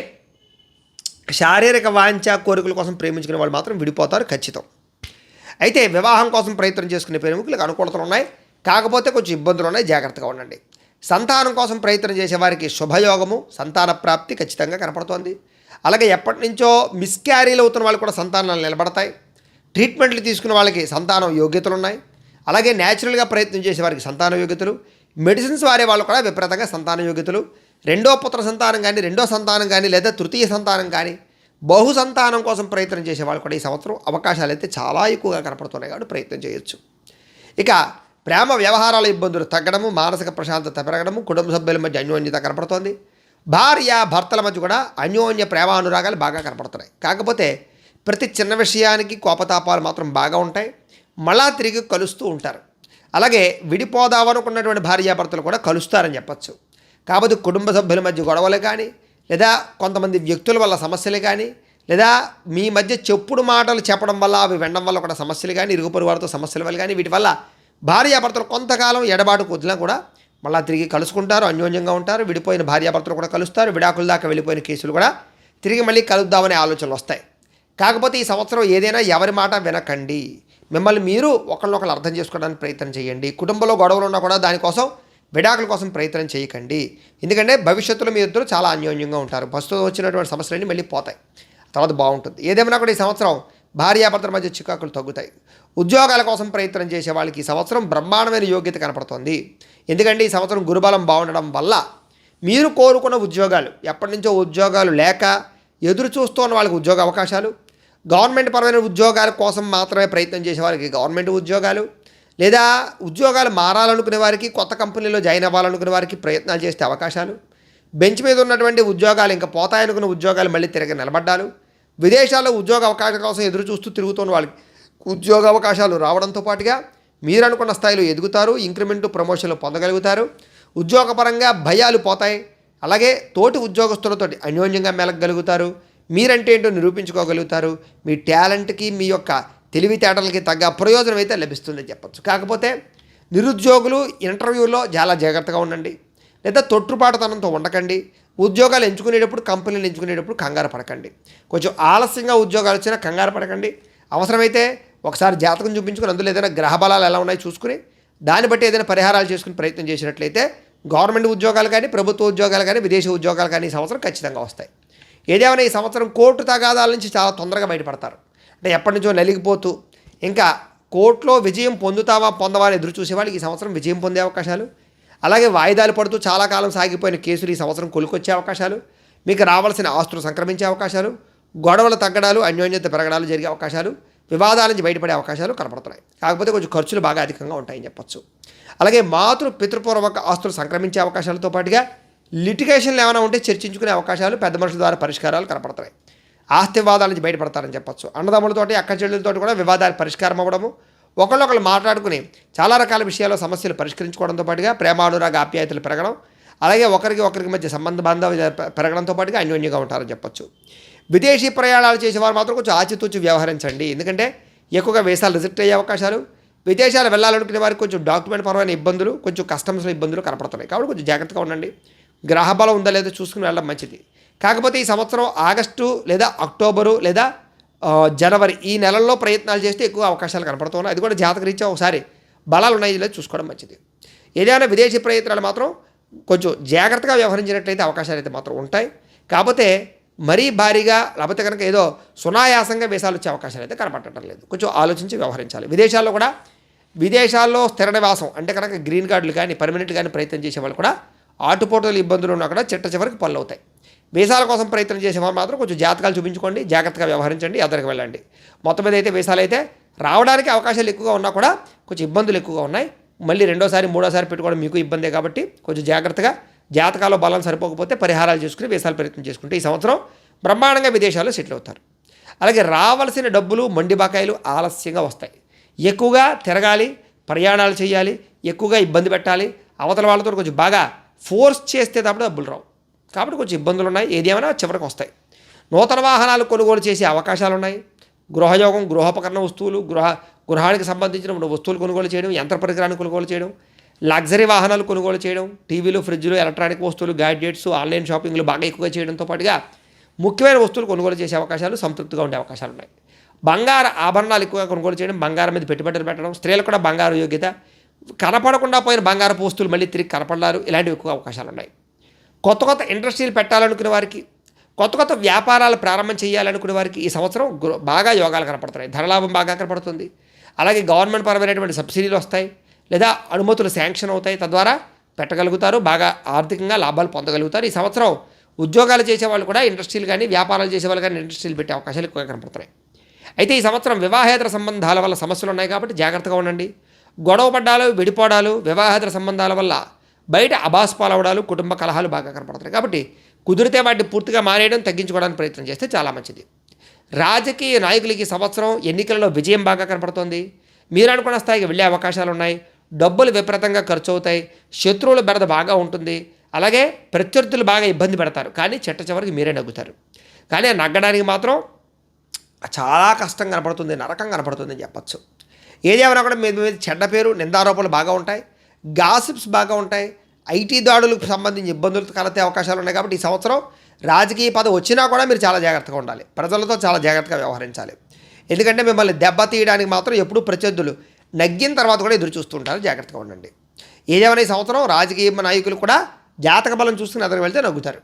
శారీరక వాంఛ కోరికల కోసం ప్రేమించుకునే వాళ్ళు మాత్రం విడిపోతారు ఖచ్చితం. అయితే వివాహం కోసం ప్రయత్నం చేసుకునే ప్రేమికులకు అనుకూలతలు ఉన్నాయి. కాకపోతే కొంచెం ఇబ్బందులు ఉన్నాయి. జాగ్రత్తగా ఉండండి. సంతానం కోసం ప్రయత్నం చేసే వారికి శుభయోగము సంతాన ప్రాప్తి ఖచ్చితంగా కనపడుతోంది. అలాగే ఎప్పటి నుంచో మిస్క్యారీలు అవుతున్న వాళ్ళు కూడా సంతానాలు నిలబడతాయి. ట్రీట్మెంట్లు తీసుకున్న వాళ్ళకి సంతానం యోగ్యతలు ఉన్నాయి అలాగే న్యాచురల్గా ప్రయత్నం చేసే వారికి సంతాన యోగ్యతలు. మెడిసిన్స్ వారే వాళ్ళు కూడా విపరీతంగా సంతాన యోగ్యతలు. రెండో పుత్ర సంతానం కానీ రెండో సంతానం కానీ లేదా తృతీయ సంతానం కానీ బహు సంతానం కోసం ప్రయత్నం చేసే వాళ్ళు కూడా ఈ సంవత్సరం అవకాశాలు అయితే చాలా ఎక్కువగా కనపడుతున్నాయి కాబట్టి ప్రయత్నం చేయొచ్చు. ఇక ప్రేమ వ్యవహారాల ఇబ్బందులు తగ్గడము మానసిక ప్రశాంతత పెరగడము కుటుంబ సభ్యుల మధ్య అన్యోన్యత కనపడుతోంది. భార్య భర్తల మధ్య కూడా అన్యోన్య ప్రేమ అనురాగాలు బాగా కనపడుతున్నాయి. కాకపోతే ప్రతి చిన్న విషయానికి కోపతాపాలు మాత్రం బాగా ఉంటాయి. మళ్ళా తిరిగి కలుస్తూ ఉంటారు. అలాగే విడిపోదామనుకున్నటువంటి భార్యాభర్తలు కూడా కలుస్తారని చెప్పచ్చు. కాబట్టి కుటుంబ సభ్యుల మధ్య గొడవలు కానీ లేదా కొంతమంది వ్యక్తుల వల్ల సమస్యలు కానీ లేదా మీ మధ్య చెప్పుడు మాటలు చెప్పడం వల్ల అవి వినడం వల్ల కూడా సమస్యలు కానీ ఇరుగు పొరుగు వారితో సమస్యల వల్ల కానీ వీటి వల్ల భార్యాభర్తలు కొంతకాలం ఎడబాటు కుదిరినా కూడా మళ్ళీ తిరిగి కలుసుకుంటారు అన్యోన్యంగా ఉంటారు. విడిపోయిన భార్యాభర్తలు కూడా కలుస్తారు. విడాకుల దాకా వెళ్ళిపోయిన కేసులు కూడా తిరిగి మళ్ళీ కలుద్దామనే ఆలోచనలు వస్తాయి. కాకపోతే ఈ సంవత్సరం ఏదైనా ఎవరి మాట వినకండి. మిమ్మల్ని మీరు ఒకళ్ళొకళ్ళు అర్థం చేసుకోవడానికి ప్రయత్నం చేయండి. కుటుంబంలో గొడవలు ఉన్నా కూడా దానికోసం విడాకుల కోసం ప్రయత్నం చేయకండి. ఎందుకంటే భవిష్యత్తులో మీ ఇద్దరు చాలా అన్యోన్యంగా ఉంటారు. ప్రస్తుతం వచ్చినటువంటి సమస్యలన్నీ మళ్ళీ పోతాయి. తర్వాత బాగుంటుంది. ఏదేమైనా కూడా ఈ సంవత్సరం భార్యాభర్తల మధ్య చికాకులు తగ్గుతాయి. ఉద్యోగాల కోసం ప్రయత్నం చేసే వాళ్ళకి ఈ సంవత్సరం బ్రహ్మాండమైన యోగ్యత కనపడుతుంది. ఎందుకంటే ఈ సంవత్సరం గురుబలం బాగుండడం వల్ల మీరు కోరుకున్న ఉద్యోగాలు ఎప్పటి నుంచో ఉద్యోగాలు లేక ఎదురు చూస్తున్న వాళ్ళకి ఉద్యోగ అవకాశాలు గవర్నమెంట్ పరమైన ఉద్యోగాల కోసం మాత్రమే ప్రయత్నం చేసే వారికి గవర్నమెంట్ ఉద్యోగాలు లేదా ఉద్యోగాలు మారాలనుకునే వారికి కొత్త కంపెనీలో జాయిన్ అవ్వాలనుకునే వారికి ప్రయత్నాలు చేసే అవకాశాలు. బెంచ్ మీద ఉన్నటువంటి ఉద్యోగాలు ఇంకా పోతాయనుకున్న ఉద్యోగాలు మళ్ళీ తిరిగి నిలబడ్డాలు విదేశాల్లో ఉద్యోగ అవకాశం కోసం ఎదురు చూస్తూ తిరుగుతున్న వాళ్ళకి ఉద్యోగ అవకాశాలు రావడంతో పాటుగా మీరు అనుకున్న స్థాయిలో ఎదుగుతారు ఇంక్రిమెంటు ప్రమోషన్లు పొందగలుగుతారు. ఉద్యోగపరంగా భయాలు పోతాయి. అలాగే తోటి ఉద్యోగస్తులతోటి అన్యోన్యంగా మెలగలుగుతారు మీరంటే ఏంటో నిరూపించుకోగలుగుతారు. మీ టాలెంట్కి మీ యొక్క తెలివితేటలకి తగ్గ ప్రయోజనం అయితే లభిస్తుందని చెప్పచ్చు. కాకపోతే నిరుద్యోగులు ఇంటర్వ్యూలో చాలా జాగ్రత్తగా ఉండండి. లేదా తొట్టుపాటుతనంతో ఉండకండి. ఉద్యోగాలు ఎంచుకునేటప్పుడు కంపెనీలు ఎంచుకునేటప్పుడు కంగారు పడకండి. కొంచెం ఆలస్యంగా ఉద్యోగాలు వచ్చినా కంగారు పడకండి. అవసరమైతే ఒకసారి జాతకం చూపించుకుని అందులో ఏదైనా గ్రహ బలాలు ఎలా ఉన్నాయో చూసుకుని దాన్ని బట్టి ఏదైనా పరిహారాలు చేసుకుని ప్రయత్నం చేసినట్లయితే గవర్నమెంట్ ఉద్యోగాలు కానీ ప్రభుత్వ ఉద్యోగాలు కానీ విదేశీ ఉద్యోగాలు కానీ ఈ సంవత్సరం ఖచ్చితంగా వస్తాయి. ఏదేమైనా ఈ సంవత్సరం కోర్టు తగాదాల నుంచి చాలా తొందరగా బయటపడతారు. అంటే ఎప్పటి నుంచో నలిగిపోతూ ఇంకా కోర్టులో విజయం పొందుతావా పొందవా అని ఎదురు చూసేవాళ్ళకి ఈ సంవత్సరం విజయం పొందే అవకాశాలు. అలాగే వాయిదాలు పడుతూ చాలా కాలం సాగిపోయిన కేసులు ఈ సంవత్సరం కొలుకొచ్చే అవకాశాలు. మీకు రావాల్సిన ఆస్తులు సంక్రమించే అవకాశాలు. గొడవలు తగ్గడాలు అన్యోన్యత పెరగడాలు జరిగే అవకాశాలు. వివాదాల నుంచి బయటపడే అవకాశాలు కనపడుతున్నాయి. కాకపోతే కొంచెం ఖర్చులు బాగా అధికంగా ఉంటాయని చెప్పొచ్చు. అలాగే మాతృ పితృపూర్వక ఆస్తులు సంక్రమించే అవకాశాలతో పాటుగా లిటిగేషన్లు ఏమైనా ఉంటే చర్చించుకునే అవకాశాలు పెద్ద మనుషుల ద్వారా పరిష్కారాలు కనపడతాయి. ఆస్తి వివాదాల నుంచి బయటపడతారని చెప్పచ్చు. అన్నదమ్ములతోటి అక్క చెల్లెలతోటి కూడా వివాదాలు పరిష్కారం అవ్వడము. ఒకళ్ళొకళ్ళు మాట్లాడుకుని చాలా రకాల విషయాల్లో సమస్యలు పరిష్కరించుకోవడంతో పాటుగా ప్రేమానురాగ ఆప్యాయతలు పెరగడం అలాగే ఒకరికి ఒకరికి మధ్య సంబంధ బాంధవ పెరగడంతో పాటుగా అన్యోన్యంగా ఉంటారని చెప్పొచ్చు. విదేశీ ప్రయాణాలు చేసేవారు మాత్రం కొంచెం ఆచితూచి వ్యవహరించండి. ఎందుకంటే ఎక్కువగా వేసాలు రిజెక్ట్ అయ్యే అవకాశాలు విదేశాలు వెళ్ళాలనుకునే వారికి కొంచెం డాక్యుమెంట్ పరమైన ఇబ్బందులు కొంచెం కస్టమ్స్లో ఇబ్బందులు కనపడుతున్నాయి. కాబట్టి కొంచెం జాగ్రత్తగా ఉండండి. గ్రహబలం ఉందా లేదో చూసుకుని వెళ్ళడం మంచిది. కాకపోతే ఈ సంవత్సరం ఆగస్టు లేదా అక్టోబరు లేదా జనవరి ఈ నెలల్లో ప్రయత్నాలు చేస్తే ఎక్కువ అవకాశాలు కనపడుతున్నాయి. అది కూడా జాతకరీత్యా ఒకసారి బలాలు ఉన్నాయి లేదు చూసుకోవడం మంచిది. ఏదైనా విదేశీ ప్రయత్నాలు మాత్రం కొంచెం జాగ్రత్తగా వ్యవహరించినట్లయితే అవకాశాలు అయితే మాత్రం ఉంటాయి. కాకపోతే మరీ భారీగా లేకపోతే కనుక ఏదో సునాయాసంగా వేసాలు వచ్చే అవకాశాలు అయితే కనపడటం లేదు. కొంచెం ఆలోచించి వ్యవహరించాలి. విదేశాల్లో కూడా విదేశాల్లో స్థిర నివాసం అంటే కనుక గ్రీన్ కార్డులు కానీ పర్మనెంట్ కానీ ప్రయత్నం చేసే వాళ్ళు కూడా ఆటుపోటలు ఇబ్బందులు ఉన్నా కూడా చిట్ట చివరికి పనులు అవుతాయి వీసాల కోసం ప్రయత్నం చేసేవారు మాత్రం కొంచెం జాతకాలు చూపించుకోండి జాగ్రత్తగా వ్యవహరించండి ఎదరికి వెళ్ళండి. మొత్తం మీద అయితే వేసాలు అయితే రావడానికి అవకాశాలు ఎక్కువగా ఉన్నా కూడా కొంచెం ఇబ్బందులు ఎక్కువగా ఉన్నాయి. మళ్ళీ రెండోసారి మూడోసారి పెట్టుకోవడం మీకు ఇబ్బందే కాబట్టి కొంచెం జాగ్రత్తగా జాతకాల్లో బలం సరిపోకపోతే పరిహారాలు చేసుకుని వేసాలు ప్రయత్నం చేసుకుంటే ఈ సంవత్సరం బ్రహ్మాండంగా విదేశాల్లో సెటిల్ అవుతారు. అలాగే రావాల్సిన డబ్బులు మండి బకాయిలు ఆలస్యంగా వస్తాయి. ఎక్కువగా తిరగాలి ప్రయాణాలు చేయాలి ఎక్కువగా ఇబ్బంది పెట్టాలి అవతల వాళ్ళతో కొంచెం బాగా ఫోర్స్ చేస్తే తప్ప డబ్బులు రావు. కాబట్టి కొంచెం ఇబ్బందులు ఉన్నాయి. ఏది ఏమైనా చివరికి వస్తాయి. నూతన వాహనాలు కొనుగోలు చేసే అవకాశాలు ఉన్నాయి. గృహయోగం గృహోపకరణ వస్తువులు గృహ గృహానికి సంబంధించిన వస్తువులు కొనుగోలు చేయడం యంత్ర పరికరాన్ని కొనుగోలు చేయడం లగ్జరీ వాహనాలు కొనుగోలు చేయడం టీవీలు ఫ్రిడ్జ్లు ఎలక్ట్రానిక్ వస్తువులు గ్యాడ్జెట్స్ ఆన్లైన్ షాపింగ్లు బాగా ఎక్కువగా చేయడంతో పాటుగా ముఖ్యమైన వస్తువులు కొనుగోలు చేసే అవకాశాలు సంతృప్తిగా ఉండే అవకాశాలు ఉన్నాయి. బంగారు ఆభరణాలు ఎక్కువగా కొనుగోలు చేయడం బంగారం మీద పెట్టుబడులు పెట్టడం స్త్రీలకు కూడా బంగారు యోగ్యత కనపడకుండా పోయిన బంగారు వస్తువులు మళ్ళీ తిరిగి కనపడారు ఇలాంటివి ఎక్కువ అవకాశాలు ఉన్నాయి. కొత్త కొత్త ఇండస్ట్రీలు పెట్టాలనుకునే వారికి కొత్త కొత్త వ్యాపారాలు ప్రారంభం చేయాలనుకునే వారికి ఈ సంవత్సరం బాగా యోగాలు కనపడుతున్నాయి. ధనలాభం బాగా కనపడుతుంది. అలాగే గవర్నమెంట్ పరమైనటువంటి సబ్సిడీలు వస్తాయి. లేదా అనుమతులు శాంక్షన్ అవుతాయి. తద్వారా పెట్టగలుగుతారు. బాగా ఆర్థికంగా లాభాలు పొందగలుగుతారు. ఈ సంవత్సరం ఉద్యోగాలు చేసేవాళ్ళు కూడా ఇండస్ట్రీలు కానీ వ్యాపారాలు చేసేవాళ్ళు కానీ ఇండస్ట్రీలు పెట్టే అవకాశాలు ఎక్కువగా కనపడుతున్నాయి. అయితే ఈ సంవత్సరం వివాహేతర సంబంధాల వల్ల సమస్యలు ఉన్నాయి కాబట్టి జాగ్రత్తగా ఉండండి. గొడవ పడ్డాలు విడిపోవడాలు వివాహేతర సంబంధాల వల్ల బయట అబాస్పాలవడాలు కుటుంబ కలహాలు బాగా కనపడుతున్నాయి. కాబట్టి కుదిరితే వాటిని పూర్తిగా మారేయడం తగ్గించుకోవడానికి ప్రయత్నం చేస్తే చాలా మంచిది. రాజకీయ నాయకులకి సంవత్సరం ఎన్నికలలో విజయం బాగా కనపడుతోంది. మీరు అనుకున్న స్థాయికి వెళ్ళే అవకాశాలు ఉన్నాయి. డబ్బులు విపరీతంగా ఖర్చు అవుతాయి. శత్రువుల బెరద బాగా ఉంటుంది. అలాగే ప్రత్యర్థులు బాగా ఇబ్బంది పెడతారు. కానీ చెట్ట చివరికి మీరే నగ్గుతారు. కానీ నగ్గడానికి మాత్రం చాలా కష్టం కనపడుతుంది నరకం కనపడుతుంది అని చెప్పచ్చు. ఏదేమైనా కూడా మీద మీద చెడ్డ పేరు నిందారోపణలు బాగా ఉంటాయి. గాసిప్స్ బాగా ఉంటాయి. ఐటీ దాడులకు సంబంధించి ఇబ్బందులు కలతే అవకాశాలు ఉన్నాయి కాబట్టి ఈ సంవత్సరం రాజకీయ పదవి వచ్చినా కూడా మీరు చాలా జాగ్రత్తగా ఉండాలి. ప్రజలతో చాలా జాగ్రత్తగా వ్యవహరించాలి. ఎందుకంటే మిమ్మల్ని దెబ్బ తీయడానికి మాత్రం ఎప్పుడూ ప్రత్యర్థులు నగ్గిన తర్వాత కూడా ఎదురు చూస్తుంటారు జాగ్రత్తగా ఉండండి. ఏదేమైనా ఈ సంవత్సరం రాజకీయ నాయకులు కూడా జాతక బలం చూసుకుని అతను వెళ్తే నగ్గుతారు.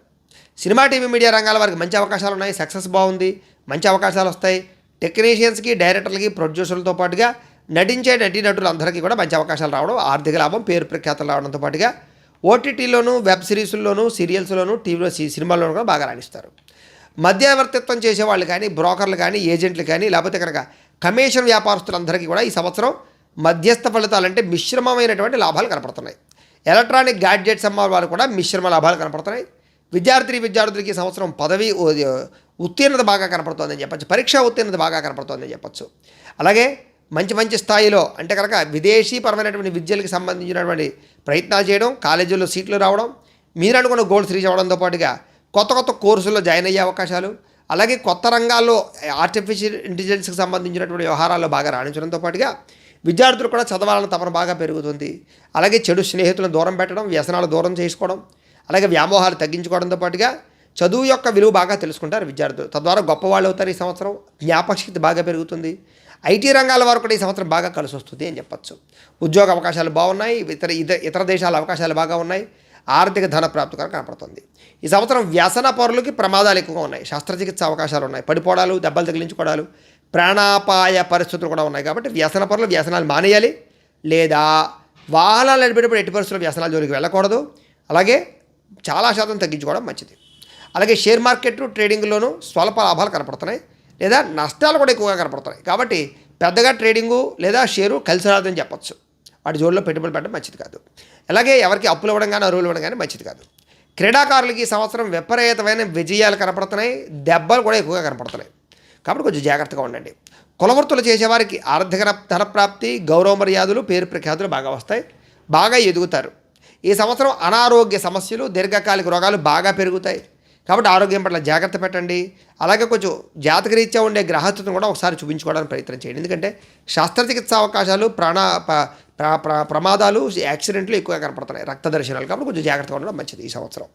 సినిమా టీవీ మీడియా రంగాల వారికి మంచి అవకాశాలు ఉన్నాయి. సక్సెస్ బాగుంది. మంచి అవకాశాలు వస్తాయి. టెక్నీషియన్స్కి డైరెక్టర్లకి ప్రొడ్యూసర్లతో పాటుగా నటించే నటీనటులు అందరికీ కూడా మంచి అవకాశాలు రావడం ఆర్థిక లాభం పేరు ప్రఖ్యాతలు రావడంతో పాటుగా ఓటీటీలోనూ వెబ్ సిరీస్లోనూ సీరియల్స్లోనూ టీవీలో సినిమాల్లోనూ కూడా బాగా రాణిస్తారు. మధ్యవర్తిత్వం చేసేవాళ్ళు కానీ బ్రోకర్లు కానీ ఏజెంట్లు కానీ లేకపోతే కనుక కమిషన్ వ్యాపారస్తులందరికీ కూడా ఈ సంవత్సరం మధ్యస్థ ఫలితాలు అంటే మిశ్రమమైనటువంటి లాభాలు కనపడుతున్నాయి. ఎలక్ట్రానిక్ గ్యాడ్జెట్స్ అమ్మ వారు కూడా మిశ్రమ లాభాలు కనపడుతున్నాయి. విద్యార్థి విద్యార్థులకి ఈ సంవత్సరం పదవి ఉత్తీర్ణత బాగా కనపడుతుందని చెప్పచ్చు పరీక్షా ఉత్తీర్ణత బాగా కనపడుతుందని చెప్పచ్చు. అలాగే మంచి మంచి స్థాయిలో అంటే కనుక విదేశీ పరమైనటువంటి విద్యలకు సంబంధించినటువంటి ప్రయత్నాలు చేయడం కాలేజీల్లో సీట్లు రావడం మీరు అనుకున్న గోల్స్ రీచ్ అవ్వడంతో పాటుగా కొత్త కొత్త కోర్సుల్లో జాయిన్ అయ్యే అవకాశాలు అలాగే కొత్త రంగాల్లో ఆర్టిఫిషియల్ ఇంటెలిజెన్స్కి సంబంధించినటువంటి వ్యవహారాల్లో బాగా రాణించడంతో పాటుగా విద్యార్థులు కూడా చదవాలని తపన బాగా పెరుగుతుంది. అలాగే చెడు స్నేహితులను దూరం పెట్టడం వ్యసనాలు దూరం చేసుకోవడం అలాగే వ్యామోహాలు తగ్గించుకోవడంతో పాటుగా చదువు యొక్క విలువ బాగా తెలుసుకుంటారు విద్యార్థులు. తద్వారా గొప్పవాళ్ళు అవుతారు ఈ సంవత్సరం జ్ఞాపకశక్తి బాగా పెరుగుతుంది. ఐటీ రంగాల వారు కూడా ఈ సంవత్సరం బాగా కలిసి వస్తుంది అని చెప్పచ్చు. ఉద్యోగ అవకాశాలు బాగున్నాయి ఇతర ఇతర ఇతర దేశాల అవకాశాలు బాగా ఉన్నాయి ఆర్థిక ధన ప్రాప్తికరం కనపడుతుంది. ఈ సంవత్సరం వ్యసన పరులకి ప్రమాదాలు ఎక్కువగా ఉన్నాయి. శస్త్రచికిత్స అవకాశాలు ఉన్నాయి. పడిపోవడాలు దెబ్బలు తగిలించుకోవడాలు ప్రాణాపాయ పరిస్థితులు కూడా ఉన్నాయి కాబట్టి వ్యసన పరులు వ్యసనాలు మానేయాలి. లేదా వాహనాలు నడిపేటప్పుడు ఎట్టి పరిస్థితుల్లో వ్యసనాల జోలికి వెళ్ళకూడదు. అలాగే చాలా శాతం తగ్గించుకోవడం మంచిది. అలాగే షేర్ మార్కెట్ ట్రేడింగ్లోనూ స్వల్ప లాభాలు కనపడుతున్నాయి. లేదా నష్టాలు కూడా ఎక్కువగా కనపడుతున్నాయి కాబట్టి పెద్దగా ట్రేడింగు లేదా షేరు కలిసి రాదని చెప్పొచ్చు. వాటి జోలిలో పెట్టుబడి పెట్టడం మంచిది కాదు. అలాగే ఎవరికి అప్పులు ఇవ్వడం కానీ అరువులు ఇవ్వడం కానీ మంచిది కాదు. క్రీడాకారులకి ఈ సంవత్సరం విపరీతమైన విజయాలు కనపడుతున్నాయి. దెబ్బలు కూడా ఎక్కువగా కనపడుతున్నాయి. కాబట్టి కొంచెం జాగ్రత్తగా ఉండండి. కులవృత్తులు చేసేవారికి ఆర్థిక ధనప్రాప్తి గౌరవ మర్యాదలు పేరు ప్రఖ్యాతులు బాగా వస్తాయి. బాగా ఎదుగుతారు. ఈ సంవత్సరం అనారోగ్య సమస్యలు దీర్ఘకాలిక రోగాలు బాగా పెరుగుతాయి. కాబట్టి ఆరోగ్యం పట్ల జాగ్రత్త పెట్టండి. అలాగే కొంచెం జాతకరీత్యా ఉండే గ్రహస్థితిని కూడా ఒకసారి చూపించుకోవడానికి ప్రయత్నం చేయండి. ఎందుకంటే శస్త్రచికిత్స అవకాశాలు ప్రాణ ప- ప్రమాదాలు యాక్సిడెంట్లు ఎక్కువగా కనపడుతున్నాయి. రక్త దర్శనాలు కాబట్టి కొంచెం జాగ్రత్తగా ఉండడం మంచిది ఈ సంవత్సరం.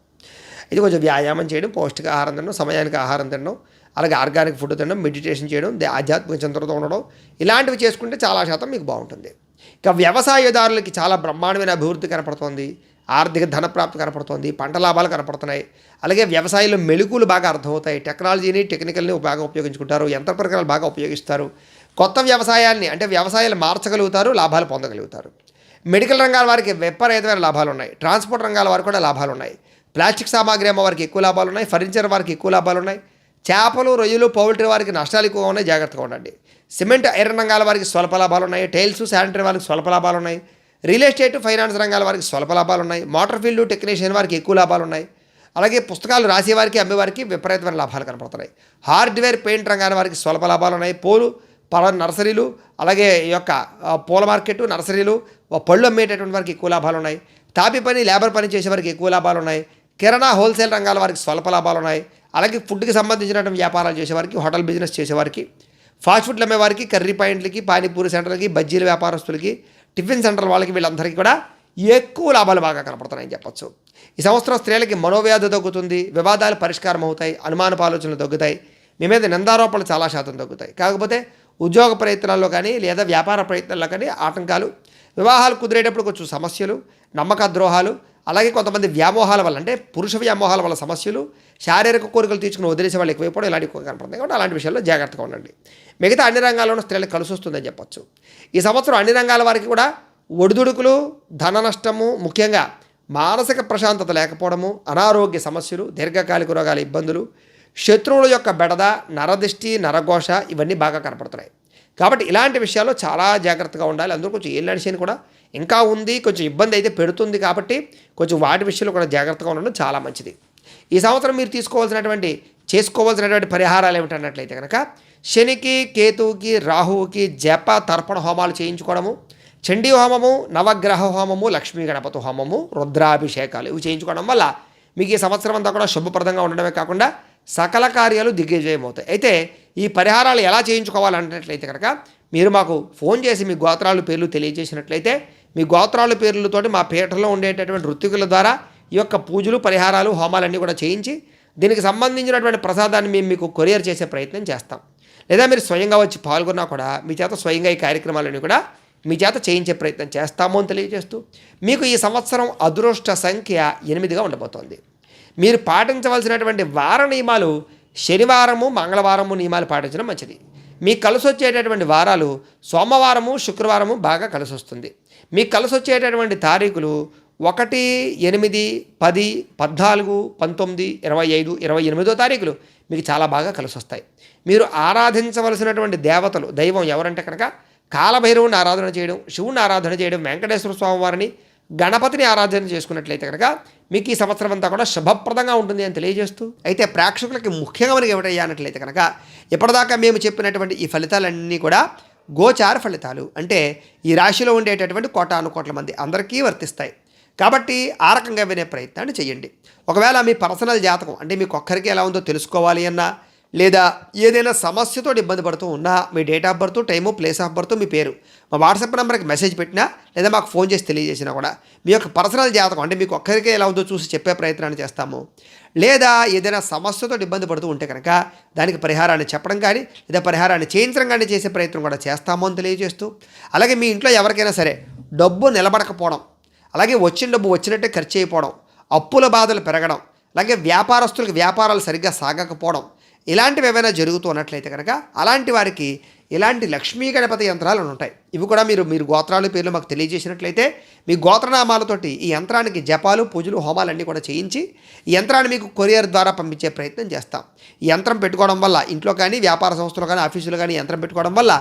ఇది కొంచెం వ్యాయామం చేయడం పౌష్టిక ఆహారం తినడం సమయానికి ఆహారం తినడం అలాగే ఆర్గానిక్ ఫుడ్ తినడం మెడిటేషన్ చేయడం దే- ఆధ్యాత్మిక చింతనతో ఉండడం ఇలాంటివి చేసుకుంటే చాలా శాతం మీకు బాగుంటుంది. ఇక వ్యవసాయదారులకి చాలా బ్రహ్మాండమైన అభివృద్ధి కనపడుతోంది. ఆర్థిక ధన ప్రాప్తి కనపడుతోంది పంట లాభాలు కనపడుతున్నాయి. అలాగే వ్యవసాయంలో మెళుకులు బాగా అర్థమవుతాయి. టెక్నాలజీని టెక్నికల్ని బాగా ఉపయోగించుకుంటారు. యంత్ర పరికరాలు బాగా ఉపయోగిస్తారు. కొత్త వ్యవసాయాన్ని అంటే వ్యవసాయాలు మార్చగలుగుతారు లాభాలు పొందగలుగుతారు. మెడికల్ రంగాల వారికి విపరీతమైన లాభాలు ఉన్నాయి. ట్రాన్స్పోర్ట్ రంగాల వారికి కూడా లాభాలు ఉన్నాయి. ప్లాస్టిక్ సామాగ్రి అమ్మ వారికి ఎక్కువ లాభాలు ఉన్నాయి. ఫర్నిచర్ వారికి ఎక్కువ లాభాలు ఉన్నాయి. చేపలు రొయ్యలు పౌల్ట్రీ వారికి నష్టాలు ఎక్కువగా ఉన్నాయి. జాగ్రత్తగా ఉండండి. సిమెంట్ ఐరన్ రంగాల వారికి స్వల్ప లాభాలు ఉన్నాయి. టైల్స్ శానిటరీ వారికి స్వల్ప లాభాలు ఉన్నాయి. రియల్ ఎస్టేట్ ఫైనాన్స్ రంగాల వారికి స్వల్ప లాభాలు ఉన్నాయి మోటార్ ఫీల్డ్ టెక్నీషియన్ వారికి ఎక్కువ లాభాలు ఉన్నాయి అలాగే పుస్తకాలు రాసేవారికి అమ్మేవారికి విపరీతమైన లాభాలు కనపడుతున్నాయి. హార్డ్వేర్ పెయింట్ రంగాల వారికి స్వల్ప లాభాలు ఉన్నాయి పూలు పల నర్సరీలు అలాగే ఈ యొక్క పూల మార్కెట్ నర్సరీలు పళ్ళు అమ్మేటటువంటి వారికి ఎక్కువ లాభాలు ఉన్నాయి తాపి పని లేబర్ పని చేసే వారికి ఎక్కువ లాభాలు ఉన్నాయి కిరాణా హోల్సేల్ రంగాల వారికి స్వల్ప లాభాలు ఉన్నాయి అలాగే ఫుడ్కి సంబంధించినటువంటి వ్యాపారాలు చేసేవారికి హోటల్ బిజినెస్ చేసేవారికి ఫాస్ట్ ఫుడ్లు అమ్మేవారికి కర్రీ పాయింట్లకి పానీపూరి సెంటర్లకి బజ్జీల వ్యాపారస్తులకి టిఫిన్ సెంటర్ వాళ్ళకి వీళ్ళందరికీ కూడా ఎక్కువ లాభాలు బాగా కనపడుతున్నాయని చెప్పొచ్చు. ఈ సంవత్సరం స్త్రీలకి మనోవ్యాధి తగ్గుతుంది వివాదాలు పరిష్కారం అవుతాయి అనుమానపు ఆలోచనలు తగ్గుతాయి. మీ మీద నిందారోపణలు చాలా శాతం తగ్గుతాయి. కాకపోతే ఉద్యోగ ప్రయత్నాల్లో కానీ లేదా వ్యాపార ప్రయత్నాల్లో కానీ ఆటంకాలు వివాహాలు కుదిరేటప్పుడు కొంచెం సమస్యలు నమ్మక ద్రోహాలు అలాగే కొంతమంది వ్యామోహాల వల్ల అంటే పురుష వ్యామోహాల వల్ల సమస్యలు శారీరక కోరికలు తీర్చుకుని వదిలేసే వాళ్ళు ఎక్కువైపోవడం ఇలాంటివి కనపడుతుంది కాబట్టి అలాంటి విషయాల్లో జాగ్రత్తగా ఉండండి. మిగతా అన్ని రంగాల్లోనూ స్త్రీలకు కలిసి వస్తుందని చెప్పొచ్చు. ఈ సంవత్సరం అన్ని రంగాల వారికి కూడా ఒడిదుడుకులు ధన నష్టము ముఖ్యంగా మానసిక ప్రశాంతత లేకపోవడము అనారోగ్య సమస్యలు దీర్ఘకాలిక రోగాల ఇబ్బందులు శత్రువుల యొక్క బెడద నరదిష్టి నరఘోష ఇవన్నీ బాగా కనపడుతున్నాయి. కాబట్టి ఇలాంటి విషయాల్లో చాలా జాగ్రత్తగా ఉండాలి. అందరూ కొంచెం ఏళ్ళు నడిచేని కూడా ఇంకా ఉంది. కొంచెం ఇబ్బంది అయితే పెడుతుంది కాబట్టి కొంచెం వాటి విషయంలో కూడా జాగ్రత్తగా ఉండడం. చాలా మంచిది. ఈ సంవత్సరం మీరు తీసుకోవాల్సినటువంటి చేసుకోవాల్సినటువంటి పరిహారాలు ఏమిటన్నట్లయితే కనుక శనికి కేతువుకి రాహువుకి జప తర్పణ హోమాలు చేయించుకోవడము చండీ హోమము నవగ్రహ హోమము లక్ష్మీ గణపతి హోమము రుద్రాభిషేకాలు ఇవి చేయించుకోవడం వల్ల మీకు ఈ సంవత్సరం అంతా కూడా శుభప్రదంగా ఉండడమే కాకుండా సకల కార్యాలు దిగ్విజయం అవుతాయి అయితే ఈ పరిహారాలు ఎలా చేయించుకోవాలన్నట్లయితే కనుక మీరు మాకు ఫోన్ చేసి మీ గోత్రాలు పేర్లు తెలియజేసినట్లయితే మీ గోత్రాలు పేర్లతోటి మా పీఠలో ఉండేటటువంటి ఋత్వికుల ద్వారా ఈ యొక్క పూజలు పరిహారాలు హోమాలన్నీ కూడా చేయించి దీనికి సంబంధించినటువంటి ప్రసాదాన్ని మేము మీకు కొరియర్ చేసే ప్రయత్నం చేస్తాం. లేదా మీరు స్వయంగా వచ్చి పాల్గొన్నా కూడా మీ చేత స్వయంగా ఈ కార్యక్రమాలన్నీ కూడా మీ చేత చేయించే ప్రయత్నం చేస్తాము అని తెలియజేస్తూ మీకు ఈ సంవత్సరం అదృష్ట సంఖ్య ఎనిమిదిగా ఉండబోతోంది. మీరు పాటించవలసినటువంటి వార నియమాలు శనివారము మంగళవారము నియమాలు పాటించడం మంచిది. మీకు కలిసి వచ్చేటటువంటి వారాలు సోమవారము శుక్రవారము బాగా కలిసి వస్తుంది. మీకు కలిసి వచ్చేటటువంటి తారీఖులు ఒకటి ఎనిమిది పది పద్నాలుగు పంతొమ్మిది ఇరవై ఐదు ఇరవై ఎనిమిదో తారీఖులు మీకు చాలా బాగా కలిసి వస్తాయి. మీరు ఆరాధించవలసినటువంటి దేవతలు దైవం ఎవరంటే కనుక కాలభైరవుని ఆరాధన చేయడం శివుని ఆరాధన చేయడం వెంకటేశ్వర స్వామి వారిని గణపతిని ఆరాధన చేసుకున్నట్లయితే కనుక మీకు ఈ సంవత్సరం అంతా కూడా శుభప్రదంగా ఉంటుంది అని తెలియజేస్తూ అయితే ప్రేక్షకులకి ముఖ్యంగా మనకి ఏమిటయ్యానట్లయితే కనుక ఇప్పటిదాకా మేము చెప్పినటువంటి ఈ ఫలితాలన్నీ కూడా గోచార ఫలితాలు. అంటే ఈ రాశిలో ఉండేటటువంటి కోటాను కోట్ల మంది అందరికీ వర్తిస్తాయి. కాబట్టి ఆ రకంగా వినే ప్రయత్నాన్ని చేయండి. ఒకవేళ మీ పర్సనల్ జాతకం అంటే మీకు ఒక్కరికి ఎలా ఉందో తెలుసుకోవాలి అన్నా లేదా ఏదైనా సమస్యతో ఇబ్బంది పడుతూ ఉన్నా మీ date of birth time place of birth మీ పేరు మా వాట్సాప్ నెంబర్కి మెసేజ్ పెట్టినా లేదా మాకు ఫోన్ చేసి తెలియజేసినా కూడా మీ యొక్క పర్సనల్ జాతకం అంటే మీకు ఒక్కరికే ఎలా ఉందో చూసి చెప్పే ప్రయత్నాన్ని చేస్తాము. లేదా ఏదైనా సమస్యతో ఇబ్బంది పడుతూ ఉంటే కనుక దానికి పరిహారాన్ని చెప్పడం కానీ లేదా పరిహారాన్ని చేయించడం కానీ చేసే ప్రయత్నం కూడా చేస్తాము అని తెలియజేస్తూ అలాగే మీ ఇంట్లో ఎవరికైనా సరే డబ్బు నిలబడకపోవడం అలాగే వచ్చిన డబ్బు వచ్చినట్టే ఖర్చు అయిపోవడం అప్పుల బాధలు పెరగడం అలాగే వ్యాపారస్తులకు వ్యాపారాలు సరిగ్గా సాగకపోవడం ఇలాంటివి ఏమైనా జరుగుతూ ఉన్నట్లయితే కనుక అలాంటి వారికి ఇలాంటి లక్ష్మీ గణపతి యంత్రాలు ఉంటాయి. ఇవి కూడా మీరు మీరు గోత్రాలు పేర్లు మాకు తెలియజేసినట్లయితే మీ గోత్రనామాలతోటి ఈ యంత్రానికి జపాలు పూజలు హోమాలు అన్నీ కూడా చేయించి ఈ యంత్రాన్ని మీకు కొరియర్ ద్వారా పంపించే ప్రయత్నం చేస్తాం. ఈ యంత్రం పెట్టుకోవడం వల్ల ఇంట్లో కానీ వ్యాపార సంస్థలు కానీ ఆఫీసులు కానీ యంత్రం పెట్టుకోవడం వల్ల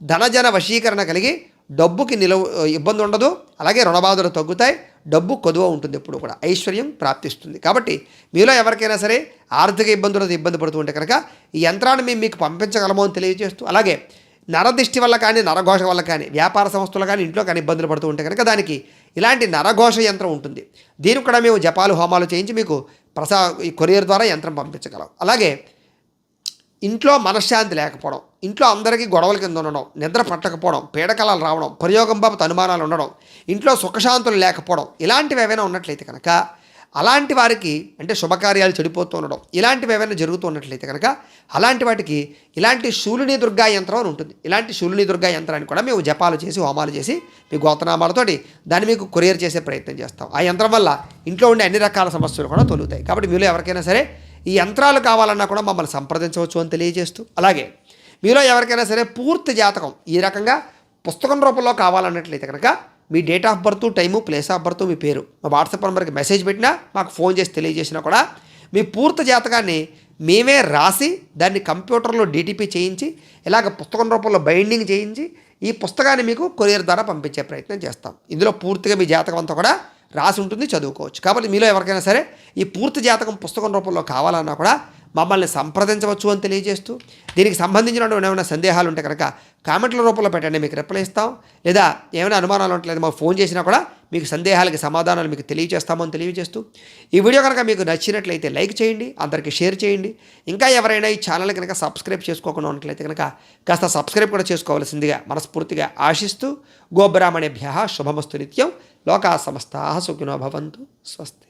ధనజన వశీకరణ కలిగి డబ్బుకి నిలవ ఇబ్బంది ఉండదు అలాగే రుణబాధలు తగ్గుతాయి డబ్బు కొదువ ఉంటుంది ఎప్పుడు కూడా. ఐశ్వర్యం ప్రాప్తిస్తుంది. కాబట్టి మీలో ఎవరికైనా సరే ఆర్థిక ఇబ్బందులతో ఇబ్బంది పడుతూ ఉంటే కనుక ఈ యంత్రాన్ని మేము మీకు పంపించగలమో అని తెలియజేస్తూ అలాగే నరదిష్టి వల్ల కానీ నరఘోష వల్ల కానీ వ్యాపార సంస్థలు కానీ ఇంట్లో కానీ ఇబ్బందులు పడుతూ ఉంటే కనుక దానికి ఇలాంటి నరఘోష యంత్రం ఉంటుంది. దీనికి కూడా మేము జపాలు హోమాలు చేయించి మీకు ప్రసా ఈ కొరియర్ ద్వారా యంత్రం పంపించగలం. అలాగే ఇంట్లో మనశ్శాంతి లేకపోవడం ఇంట్లో అందరికీ గొడవల కింద ఉండడం నిద్ర పట్టకపోవడం పీడకలాలు రావడం ప్రయోగం బాబు అనుమానాలు ఉండడం ఇంట్లో సుఖశాంతులు లేకపోవడం ఇలాంటివి ఏవైనా ఉన్నట్లయితే కనుక అలాంటి వారికి అంటే శుభకార్యాలు చెడిపోతూ ఉండడం ఇలాంటివి ఏవైనా జరుగుతూ ఉన్నట్లయితే కనుక అలాంటి వాటికి ఇలాంటి శూలిని దుర్గా యంత్రం అని ఉంటుంది. ఇలాంటి శూలిని దుర్గా యంత్రాన్ని కూడా మేము జపాలు చేసి హోమాలు చేసి మీ గోతనామాలతోటి దాన్ని మీకు కొరియర్ చేసే ప్రయత్నం చేస్తాం. ఆ యంత్రం వల్ల ఇంట్లో ఉండే అన్ని రకాల సమస్యలు కూడా తొలుగుతాయి. కాబట్టి మీలో ఎవరికైనా సరే ఈ యంత్రాలు కావాలన్నా కూడా మమ్మల్ని సంప్రదించవచ్చు అని తెలియజేస్తూ అలాగే మీలో ఎవరికైనా సరే పూర్తి జాతకం ఈ రకంగా పుస్తకం రూపంలో కావాలన్నట్లయితే కనుక మీ date of birth time place of birth మీ పేరు మా వాట్సాప్ నెంబర్కి మెసేజ్ పెట్టినా మాకు ఫోన్ చేసి తెలియజేసినా కూడా మీ పూర్తి జాతకాన్ని మేమే రాసి దాన్ని కంప్యూటర్లో డీటీపీ చేయించి ఇలాగ పుస్తకం రూపంలో బైండింగ్ చేయించి ఈ పుస్తకాన్ని మీకు కొరియర్ ద్వారా పంపించే ప్రయత్నం చేస్తాం. ఇందులో పూర్తిగా మీ జాతకం అంతా కూడా రాసి ఉంటుంది చదువుకోవచ్చు. కాబట్టి మీలో ఎవరికైనా సరే ఈ పూర్తి జాతకం పుస్తకం రూపంలో కావాలన్నా కూడా మమ్మల్ని సంప్రదించవచ్చు అని తెలియజేస్తూ దీనికి సంబంధించినటువంటి ఏమైనా సందేహాలు ఉంటే కనుక కామెంట్ల రూపంలో పెట్టండి మీకు రిప్లై ఇస్తాం. లేదా ఏమైనా అనుమానాలు ఉంటే మాకు ఫోన్ చేసినా కూడా మీకు సందేహాలకి సమాధానాలు మీకు తెలియజేస్తామని తెలియజేస్తూ ఈ వీడియో కనుక మీకు నచ్చినట్లయితే లైక్ చేయండి అందరికీ షేర్ చేయండి. ఇంకా ఎవరైనా ఈ ఛానల్ కనుక సబ్స్క్రైబ్ చేసుకోకుండా ఉన్నట్లయితే కనుక కాస్త సబ్స్క్రైబ్ కూడా చేసుకోవాల్సిందిగా మనస్ఫూర్తిగా ఆశిస్తూ గోబ్రాహ్మణేభ్య శుభమస్తు నిత్యం. లోకా సమస్త సుఖినో భవంతు. స్వస్తి.